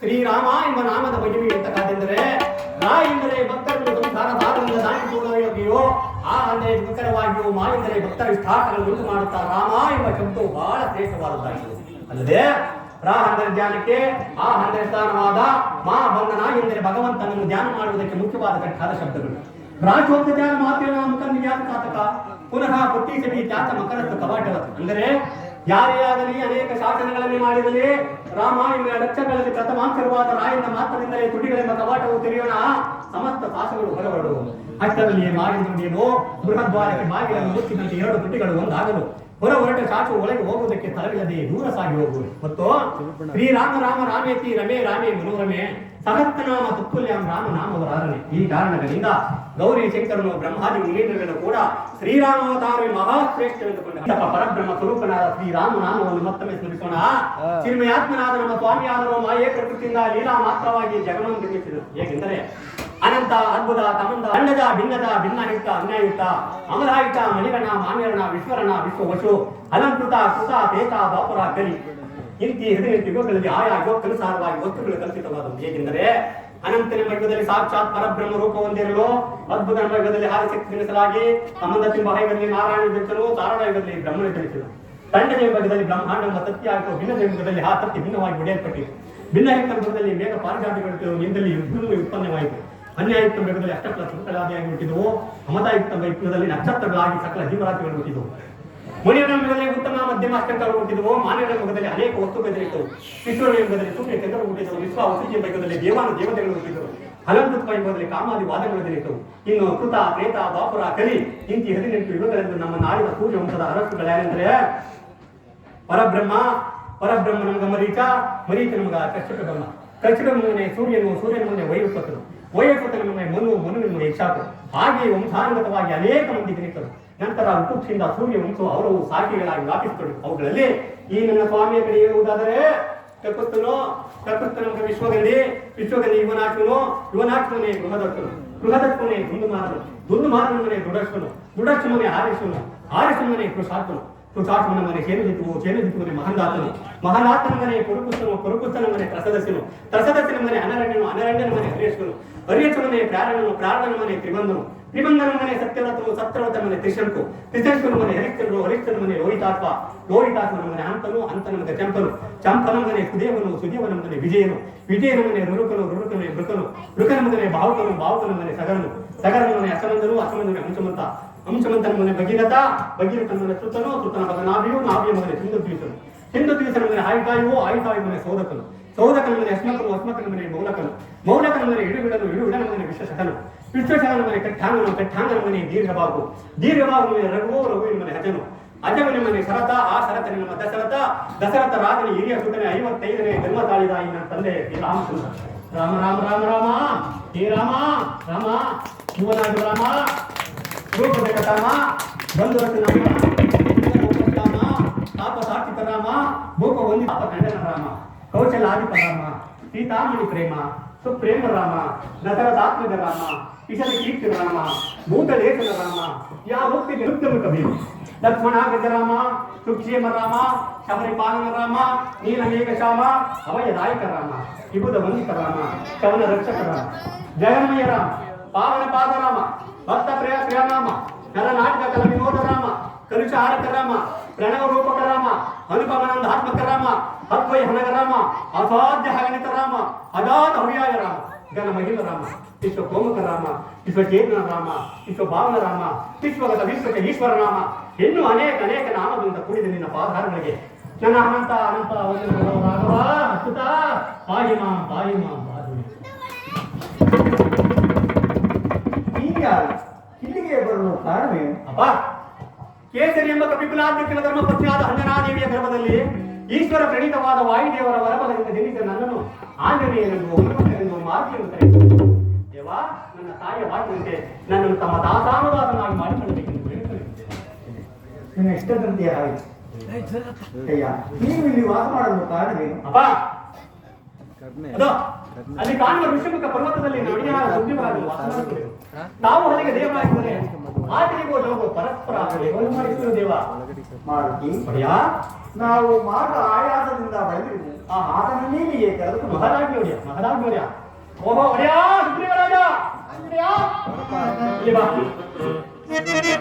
ಶ್ರೀರಾಮ ಎಂಬ ನಾಮದ ಮಹಿಮೆ ಎಂತಕ್ಕಾದೆಂದರೆ ರಾ ಎಂದರೆ ಭಕ್ತರನ್ನು ಸಂಸಾರ ಸಾಗರದಿಂದ ದಾಟಿಕೊಳ್ಳುವಾಗಿಯೋ ಆ ಅಂದರೆ ನಿಖರವಾಗಿಯೋ ಮಾ ಎಂದರೆ ಭಕ್ತರ ಸ್ಥಾಪನೆ ಉಂಟು ಮಾಡುತ್ತಾ ರಾಮ ಎಂಬ ಶಬ್ದವು ಬಹಳ ಶ್ರೇಷ್ಠವಾದದ್ದಾಗಿದೆ. ಅಲ್ಲದೆ ರಾ ಅಂದರೆ ಧ್ಯಾನಕ್ಕೆ ಆ ಅಂದರೆ ಸ್ಥಾನವಾದ ಮಾ ಬಂಧನ ಎಂದರೆ ಭಗವಂತನನ್ನು ಧ್ಯಾನ ಮಾಡುವುದಕ್ಕೆ ಮುಖ್ಯವಾದ ಕಟ್ಟಾದ ಶಬ್ದಗಳು. ರಾಜೋಕ್ತ ಧ್ಯಾನ ಮಾತ್ರ ಮುಖ ನಿಜಾತ ಪುನಃ ಸಭೆ ಜಾತ ಮಕರತ್ವ ಕವಾಟವತ್ತು ಅಂದರೆ ಯಾರೇ ಆಗಲಿ ಅನೇಕ ಶಾಸನಗಳಲ್ಲಿ ಮಾಡಿದರೆ ರಾಮ ಎಂಬ ಲಕ್ಷಗಳಲ್ಲಿ ಪ್ರಥಮಾಂಕರವಾದ ರಾಯನ ಮಾತ್ರದಿಂದಲೇ ತುಟಿಗಳೆಂಬ ಕವಾಟವು ತೆರೆಯೋಣ. ಸಮಸ್ತ ಪಾಸಗಳು ಹೊರಬರುವು ಅಷ್ಟರಲ್ಲಿ ನೀನು ಬೃಹದ್ವಾರಕ್ಕೆ ಬಾಗಿಲನ್ನು ಮುಚ್ಚಿದಂತೆ ಎರಡು ತುಟಿಗಳು ಒಂದಾಗಲು ಹೊರ ಹೊರಟ ಚಾಚು ಒಳಗೆ ಹೋಗುವುದಕ್ಕೆ ಸ್ಥಳವಿಲ್ಲದೆ ದೂರ ಸಾಗಿ ಹೋಗುವುದು ಮತ್ತು ಶ್ರೀರಾಮ ರಾಮ ರಾಮೇತಿ ರಮೇ ರಾಮೇ ಮನೋರಮೆ ಸಹಸ್ರನಾಮ ತುತ್ತುಲ್ಯಂ ರಾಮ ನಾಮವರಾರನೆ ಈ ಕಾರಣಗಳಿಂದ ಗೌರಿ ಶಂಕರನು ಬ್ರಹ್ಮಾದಿ ಮುನೀಂದ್ರಗಳು ಕೂಡ ಶ್ರೀರಾಮಾವತಾರವೇ ಮಹಾಶ್ರೇಷ್ಠವೆಂದುಕೊಂಡ ಪರಬ್ರಹ್ಮ ಸ್ವರೂಪನಾದ ಶ್ರೀರಾಮ ನಾಮವನ್ನು ಮತ್ತೊಮ್ಮೆ ಸ್ಮರಿಸೋಣ. ಚಿನ್ಮಯಾತ್ಮನಾದ ನಮ್ಮ ಸ್ವಾಮಿಯಾದರೂ ಮಾಯೇ ಪ್ರಕೃತಿಯಿಂದ ಲೀಲಾ ಮಾತ್ರವಾಗಿ ಜಗವನ್ನು ನಿರ್ಮಿಸಿದರು ಹೇಗೆಂದರೆ ಅನಂತ, ಅದ್ಭುತ, ತಮಂದ ಅಂಡದ ಭಿನ್ನದ ಭಿನ್ನಾಯುಕ್ತ ಅನ್ಯಾಯುಕ್ತ ಅಮರಾಯುಕ್ತ ಮಣಿಗಣ ಮಾನ್ಯರಣ ವಿಶ್ವರಣ ವಿಶ್ವವಶು ಅಲಂಕೃತ, ಕೃತ ತೇತ ಬಾಪುರ ಗಲಿ ಇಂತಿ ಹೃದಯ ಯುಗಗಳಲ್ಲಿ ಆಯಾ ಯುಗಕ್ಕನುಸಾರವಾಗಿ ವಸ್ತುಗಳು ಕಲ್ಪಿತವಾದವು. ಏಕೆಂದರೆ ಅನಂತನ ಮೈಗದಲ್ಲಿ ಸಾಕ್ಷಾತ್ ಪರಬ್ರಹ್ಮ ರೂಪ ಹೊಂದಿರಲು ಅದ್ಭುತ ಮೈಗದಲ್ಲಿ ಶಕ್ತಿ ತಿಳಿಸಲಾಗಿ ಸಂಬಂಧ ತಿಂಬ ನಾರಾಯಣ ಜನಿಸಲು ತಾರಾಯುಗದಲ್ಲಿ ಬ್ರಹ್ಮನ ಜನಿಸಿದರು ತಂಡದ ವಿಭಾಗದಲ್ಲಿ ಬ್ರಹ್ಮಾಂಡ ಸತ್ಯ ಹಾಗೂ ಭಿನ್ನದ ಭಿನ್ನ ಯುಗದಲ್ಲಿ ಆ ಸತ್ಯ ಭಿನ್ನವಾಗಿ ಒಡೆಯಲ್ಪಟ್ಟಿತು ಭಿನ್ನ ಯುಗದಲ್ಲಿ ಮೇಘ ಪಾರಿಜಾತಿಗಳು ನಿಂದಲ್ಲಿ ಉತ್ಪನ್ನವಾಯಿತು. ಅನ್ಯಾಯುಕ್ತ ಯುಗದಲ್ಲಿ ಅಷ್ಟಕಲ ಸುಖಗಳಾದಿಯಾಗಿ ಹುಟ್ಟಿದವು. ಅಮತಾಯುಕ್ತ ಯುಗದಲ್ಲಿ ನಕ್ಷತ್ರಗಳಾಗಿ ಸಕಲ ಜೀವರಾಶಿಗಳು ಹುಟ್ಟಿದವು. ಮುನಿಯರ ಮೇಘದಲ್ಲಿ ಉತ್ತಮ ಮಧ್ಯಮ ಅಷ್ಟಕ್ಕಾಗಿ ಹುಟ್ಟಿದವು. ಮಾನವರ ಮೇಘದಲ್ಲಿ ಅನೇಕ ವಸ್ತುಗಳು ಜನಿಸಿದವು ವಿಶ್ವರ ಯುಗದಲ್ಲಿ ಸೂರ್ಯ ಚಂದ್ರ ಹುಟ್ಟಿದವು. ವಿಶ್ವ ವಸತಿ ಮೇಘದಲ್ಲಿ ದೇವಾನು ದೇವತೆಗಳು ಹುಟ್ಟಿದವು. ಅಲಂಕೃತ ಯುಗದಲ್ಲಿ ಕಾಮಾದಿ ವಾದಗಳು ಜನಿಸಿದವು. ಇನ್ನು ಕೃತ ಪ್ರೇತ ಬಾಪುರ ಕಲಿ, ಇಂತಿ ಹದಿನೆಂಟು ಯುಗಗಳೆಂದು ನಮ್ಮ ನಾಡಿನ ಸೂರ್ಯ ವಂಶದ ಯಾರೆಂದರೆ ಪರಬ್ರಹ್ಮ. ಪರಬ್ರಹ್ಮ ನಮಗ ಮರೀಚ ಮರೀಚ ನಮಗ ಕಶ್ಯಪ ಬ್ರಹ್ಮ ಕಶ್ಯಪ ಮುನೆ ಸೂರ್ಯನು, ಸೂರ್ಯನ ಮುನೆ ವೈವಸ್ವತನು. ವೈವಸ್ವತನ ಮುನೆ ಮನು ಮನುವಿನ ಯಕ್ಷಾಕು ಹಾಗೆ ವಂಶಾನುಗತವಾಗಿ ಅನೇಕ ಮಂದಿ ಜನಿತರು ನಂತರ ಉಪುಕ್ಷಿಂದ ಸೂರ್ಯ ವಂಶ ಅವರು ಸಾಕಿಗಳಾಗಿ ವ್ಯಾಪಿಸಿಕೊಂಡು ಅವುಗಳಲ್ಲಿ ಈ ನನ್ನ ಸ್ವಾಮಿಯ ಕಡೆ ಹೇಳುವುದಾದರೆ ಕಕುಸ್ತ ನಮಗ ವಿಶ್ವಗಂಧಿ ವಿಶ್ವಗಂಧಿ ಯುವನಾಶನು ಯುವನಾಶನೇ ಗೃಹದಕ್ಷನು ಗೃಹದಕ್ಷನೇ ದುಂದುಮಾರನು ದುಂದುಮಾರನ ಮನೆ ದುಡಕ್ಷನು ದುಡಕ್ಷಮನೆ ಆರಿಸುನು. ಆರಿಸುಮನೆ ಕೃಷಾತ್ಮನು ಕೃತಾತ್ಮನ ಮನೆ ಸೇನುಜಿತುವು ಸೇನುಜಿತು ಮನೆ ಮಹಂದಾತನು ಮಹನಾಥನ. ಮನೆ ಕುರುಕುಸ್ತನು ಕುರುಕುಸ್ತನ ಮನೆ ತ್ರಸದಸ್ಯನು ತ್ರಸದಸ್ಯನ ಮನೆ ಅನರಣ್ಯನು ಅನರಣ್ಯನ ಮನೆ ಹರಿಯೇಶ್ವನು ಹರಿಯೇಶ್ವರ ಮನೆ ತ್ರಿಮಂದನು ಪ್ರಾಣನ ಮನೆ ತ್ರಿಬಂಧನು ತ್ರಿಬಂಧನ ಮನೆ ಸತ್ಯವ್ರತನು ಸತ್ಯವ್ರತ ಮನೆ ತ್ರಿಶಂಕು. ತ್ರಿಶಂಕುನ ಮನೆ ಹರಿಶ್ಚಂದ್ರು ಹರಿಶ್ಚಂದ್ರ ಮನೆ ಲೋಹಿತಾತ್ಮ. ಲೋಹಿತಾತ್ಮನ ಮನೆ ಅಂತನು ಅಂತನ ಮನೆ ಚಂಪನು. ಚಂಪನ ಮನೆ ಸುದೇವನು ಸುದೇವನ ಮನೆ ವಿಜಯನು. ವಿಜಯನ ಮನೆ ರುರುಕನು ರುರುಕನೆ ಮೃಕನು. ಮೃಕನ ಮನೆ ಭಾವುಕನು ಭಾವುಕನ ಸಗರನು. ಸಗರನ ಮನೆ ಅಸಮಂದನು ಅಸಮಂದನ ಹಂಸಮಂತ ಹಂಸಮಂತನ ಮನೆ ಭಗೀರಥ, ಭಗೀರಥನ ಮನೆ ಸುತ್ತನು ಸುತ್ತನ ಮಗ ನಾಭಿಯು, ನಾಭಿಯ ಮನೆ ಹಿಂದೂ ದ್ವೀಸನು ಹಿಂದು ದ್ವೀಸನ ಮನೆ ಆಯುತಾಯುವು ಆಯುತಾಯು ಮನೆ ಸೋದಕನು. ಸೋದಕನ ಮನೆ ಅಸ್ಮಕನು, ಅಸ್ಮಕನ ಮನೆ ಮೌಲಕನು ಮೌಲಕನ ಮನೆ ಇಡುಬಿಡನು ಇಡುಬಿಡನ ಮನೆ ವಿಶ್ವಶಕನು ವಿಶ್ವಶಕನ ಮನೆ ಕಟ್ಟಾಂಗನು, ಕಟ್ಟಾಂಗನ ಮನೆ ದೀರ್ಘಬಾಗು ದೀರ್ಘಬಾಗು ಮನೆ ರಘು, ರಘುವಿನ ಮನೆ ಹಜನು. ಅಜವನ ಮನೆ ಶರತ, ಆ ಶರತನ ನಮ್ಮ ದಶರಥ. ದಶರಥ ರಾಜನ ಹಿರಿಯ ಸುತನೆ ಐವತ್ತೈದನೇ ಜನ್ಮ ತಾಳಿದ ಈ ನನ್ನ ತಂದೆ ರಾಮಚಂದ್ರ. ರಾಮ ರಾಮ ರಾಮ ರಾಮ. ಹೇ ರಾಮ ರಾಮ. ಶಿವನಾಗ ರಾಮ. ರೂಪದ ಕಟಾಮ. ಬಂಧು ರಾಮ. ತಾಪ ಸಾತ್ವಿಕ ರಾಮ. ಭೂಪ ಒಂದು ತಾಪ ಗಂಡನ ರಾಮ. ಕೌಶಲ ಆದಿಪ ರಾಮ. ಸೀತಾಮಣಿ ಪ್ರೇಮ. ಸುಪ್ರೇಮ ರಾಮ. ದಶರಥಾತ್ಮಕ ರಾಮ. ಇಶದ ಕೀರ್ತಿ ರಾಮ. ಭೂತಲೇಖನ ರಾಮ. ಯಾವ ಮುಕ್ತಿಗೆ ಉತ್ತಮ ಕವಿ ಲಕ್ಷ್ಮಣಾಗಜ ಗಜರಾಮ ಸುಕ್ಷೇಮ ರಾಮ, ಶಬರಿಪಾಲನ ರಾಮ ನೀಲಮೇಘ ಅವಯ ಅಭಯದಾಯಕ ರಾಮ ವಿಭುದ ವಂದಿತ ರಾಮ ಕವನ ರಕ್ಷಕ ರಾಮ ಜಗನ್ಮಯ ರಾಮ, ಪಾವನ ಪಾದ ರಾಮ, ಭಕ್ತ ಪ್ರಿಯ ಪ್ರಿಯನಾಮ ನರನಾಟಕ ಕಲ ವಿನೋದ ರಾಮ, ಕಲುಷಾರಕ ರಾಮ, ಪ್ರಣವ ರೂಪಕ ರಾಮ ಅನುಪಮನಂದಾತ್ಮಕ ರಾಮ ಅದ್ವಯ ಹನಗ ರಾಮ, ಅಸಾಧ್ಯ ಹಗಣಿತ ರಾಮ, ಅಗಾಧ ಹವ್ಯಾಯ ರಾಮ ಗಣ ಮಹಿಮ ರಾಮ ವಿಶ್ವ ಕೋಮಕ ರಾಮ, ವಿಶ್ವಚೇತನ ರಾಮ ವಿಶ್ವ ಭಾವನ ರಾಮ, ವಿಶ್ವಗತ ವಿಶ್ವಕ್ಕೆ ಈಶ್ವರ ನಾಮ ಇನ್ನೂ ಅನೇಕ ಅನೇಕ ನಾಮದಿಂದ ಕೂಡಿದ ನಿನ್ನ ಪಾದಾರಗಳಿಗೆ ನನ್ನ ಅನಂತ ಅನಂತ ರಾಘವ ಅಚ್ಯುತ ಬಾಯಿಮ ಬಾಯಿಮ ಪಾಯಿ ಮಾಂ ಪಾದುನಿ ಈಗ ಇಲ್ಲಿಗೆ ಬರಲು ಕಾರಣವೇನು? ಅಪ್ಪ ಕೇಸರಿ ಎಂಬ ಕಪಿಕುಲಾಧ್ಯಕ್ಷನ ಧರ್ಮ ಪತ್ನಿಯಾದ ಅಂಜನಾದೇವಿಯ ಈಶ್ವರ ಪ್ರಣೀತವಾದ ವಾಯುದೇವರ ವರಬಲದಿಂದ ಜನಿಸಿದ ನನ್ನನ್ನು ಆಂಜನೇಯನೆಂದು ಹನುಮಂತನೆಂದು ದೇವಾ, ನನ್ನ ತಾಯಿಯ ವಾಕ್ಯಂತೆ ನನ್ನನ್ನು ತಮ್ಮ ದಾಸಾನುದಾಸನಾಗಿ ಮಾಡಿಕೊಂಡು ನಿನ್ನ ಇಷ್ಟದಂತೆ ಆಯಿತು ಅಯ್ಯ ನೀವು ಇಲ್ಲಿ ವಾಸ ಮಾಡಲು ಕಾರಣವೇನು ಅಪ್ಪ! ಅಲ್ಲಿ ಕಾಣುವ ಋಷಿಮುಖ ಪರ್ವತದಲ್ಲಿ ನಡಿಯಾದ ಸುದ್ದಿವರಾಗಿ ವಾಸ ಮಾಡುತ್ತಿದ್ದೆವು. ನಾವು ಅಲ್ಲಿಗೆ ದೇವರಾಗಿದ್ದರೆ ಆತನಿಗೂ ನಾವು ಪರಸ್ಪರ ಮಾಡಿಸುವ ದೇವ. ಮಾಡುತ್ತಿ ಒಡೆಯ ನಾವು ಮಾರ್ಗ ಆಯಾಸದಿಂದ ಬಂದಿದ್ದು ಆ ಮಾತನ್ನು ನೀನಿಗೆ ಏಕೆ ಅದಕ್ಕೆ ಮಹಾರಾಜ ನೋಡ್ಯ ಮಹಾರಾಜ ನೋಡ್ಯ ಓಹೋ ಒಡೆಯ ಸುಗ್ರೀವರಾಜ ಆಂಜನೇಯ. ಇಲ್ಲಿ ಬಾ. ಆಂಜನೇಯ.